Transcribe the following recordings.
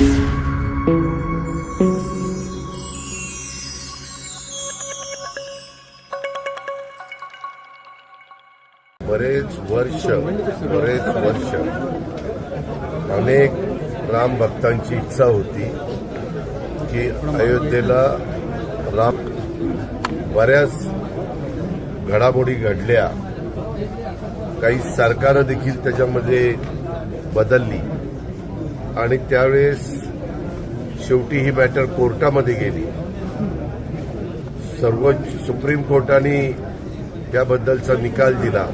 बरेच वर्ष बरेच वर्ष अनेक राम भक्तांची इच्छा होती की अयोध्येला राम बऱ्याच घडामोडी घडल्या. काही सरकारं देखील त्याच्यामध्ये बदलली. आणि त्यावेळेस शेवटी ही मॅटर कोर्टामध्ये गेली. सर्वोच्च सुप्रीम कोर्टाने त्याबद्दलचा निकाल दिला.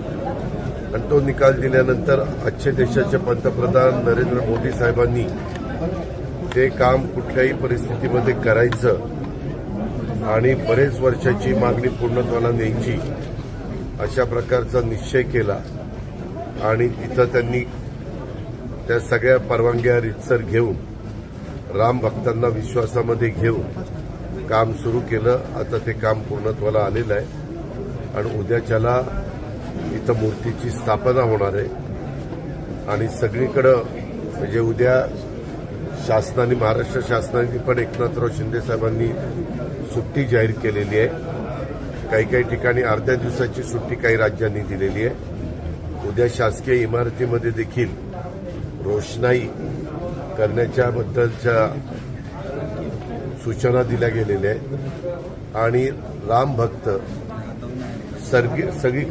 आणि तो निकाल दिल्यानंतर आजच्या देशाचे पंतप्रधान नरेंद्र मोदी साहेबांनी ते काम कुठल्याही परिस्थितीमध्ये करायचं आणि बरेच वर्षाची मागणी पूर्णत्वाला न्यायची अशा प्रकारचा निश्चय केला. आणि तिथं त्यांनी त्या सगळ्या परवानग्या रितसर घेऊन राम भक्तांना विश्वासामध्ये घेऊन काम सुरू केलं. आता ते काम पूर्णत्वाला आलेलं आहे. आणि उद्याच्याला इथं मूर्तीची स्थापना होणार आहे. आणि सगळीकडं म्हणजे उद्या शासनाने महाराष्ट्र शासनाने पण एकनाथराव शिंदे साहेबांनी सुट्टी जाहीर केलेली आहे. काही काही ठिकाणी अर्ध्या दिवसाची सुट्टी काही राज्यांनी दिलेली आहे. उद्या शासकीय इमारतीमध्ये देखील रोषणाई करण्याच्याबद्दलच्या सूचना दिल्या गेलेल्या आहेत. आणि राम भक्त सर्गी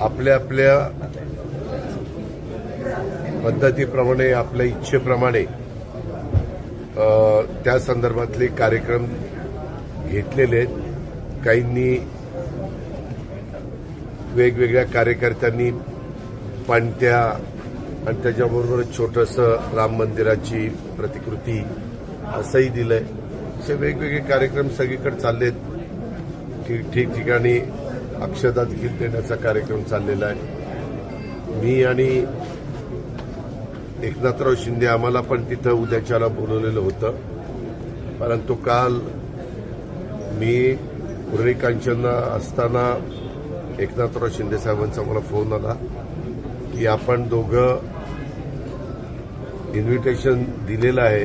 आपल्या आपल्या पद्धतीप्रमाणे आपल्या इच्छेप्रमाणे त्या संदर्भातले कार्यक्रम घेतलेले आहेत. काहींनी वेगवेगळ्या कार्यकर्त्यांनी पाणत्या आणि त्याच्याबरोबर छोटंसं राम मंदिराची प्रतिकृती असंही दिलंय. असे वेगवेगळे कार्यक्रम सगळीकडे चाललेत. ठीक ठिकठिकाणी अक्षता देखील देण्याचा कार्यक्रम चाललेला आहे. मी आणि एकनाथराव शिंदे आम्हाला पण तिथं उद्याच्याला बोलवलेलं होतं. परंतु काल मी उर्वी कांचनला असताना एकनाथराव शिंदे साहेबांचा मला फोन आला की आपण दोघं इन्व्हिटेशन दिलेलं आहे.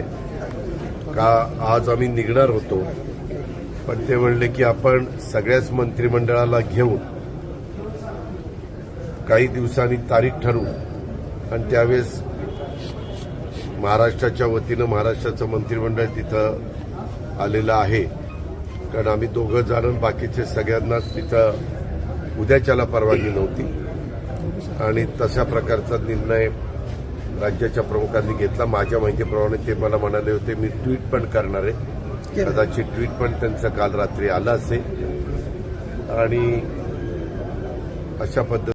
का आज आम्ही निघणार होतो. पण ते म्हणले की आपण सगळ्याच मंत्रिमंडळाला घेऊन काही दिवसांनी तारीख ठरवू. आणि त्यावेळेस महाराष्ट्राच्या वतीनं महाराष्ट्राचं मंत्रिमंडळ तिथं आलेलं आहे. कारण आम्ही दोघं जाणून बाकीचे सगळ्यांनाच तिथं उद्याच्याला परवानगी नव्हती. आणि तशा प्रकारचा निर्णय राज्याच्या प्रमुखांनी घेतला. माझ्या माहितीप्रमाणे ते मला म्हणाले होते मी ट्विट पण करणार आहे. कदाचित ट्विट पण त्यांचं काल रात्री आलं असेल. आणि अशा पद्धती